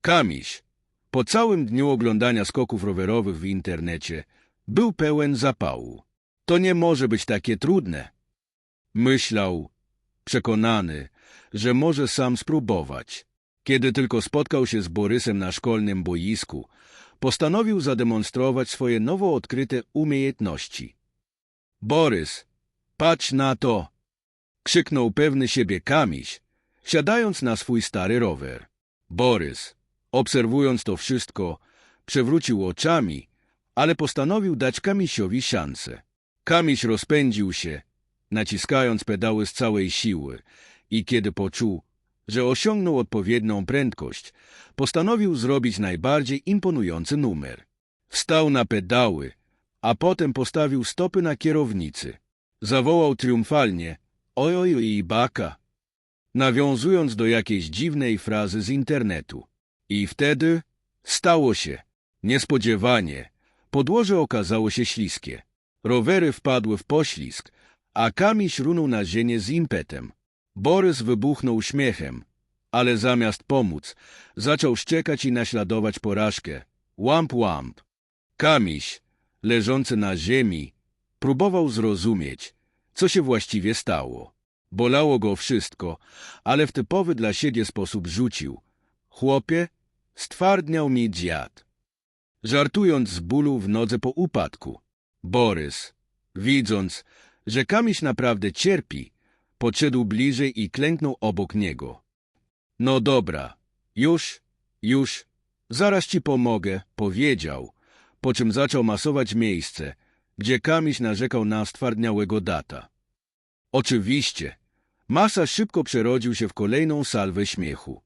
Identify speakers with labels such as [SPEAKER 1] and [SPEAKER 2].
[SPEAKER 1] Kamiś, po całym dniu oglądania skoków rowerowych w internecie, był pełen zapału. To nie może być takie trudne. Myślał, przekonany, że może sam spróbować. Kiedy tylko spotkał się z Borysem na szkolnym boisku, postanowił zademonstrować swoje nowo odkryte umiejętności. Borys, patrz na to! krzyknął pewny siebie Kamiś, siadając na swój stary rower. Borys, obserwując to wszystko, przewrócił oczami, ale postanowił dać Kamisiowi szansę. Kamiś rozpędził się, naciskając pedały z całej siły i kiedy poczuł, że osiągnął odpowiednią prędkość, postanowił zrobić najbardziej imponujący numer. Wstał na pedały, a potem postawił stopy na kierownicy. Zawołał triumfalnie oj, oj, i baka, nawiązując do jakiejś dziwnej frazy z internetu. I wtedy stało się. Niespodziewanie. Podłoże okazało się śliskie. Rowery wpadły w poślizg, a Kamiś runął na ziemię z impetem. Borys wybuchnął śmiechem, ale zamiast pomóc, zaczął szczekać i naśladować porażkę. Łamp, łamp. Kamiś, leżący na ziemi, próbował zrozumieć, co się właściwie stało. Bolało go wszystko, ale w typowy dla siebie sposób rzucił. Chłopie, stwardniał mi dziad. Żartując z bólu w nodze po upadku. Borys, widząc, że Kamiś naprawdę cierpi, podszedł bliżej i klęknął obok niego. No dobra, już, już, zaraz ci pomogę, powiedział, po czym zaczął masować miejsce, gdzie Kamiś narzekał na stwardniałego data. Oczywiście, masa szybko przerodził się w kolejną salwę śmiechu.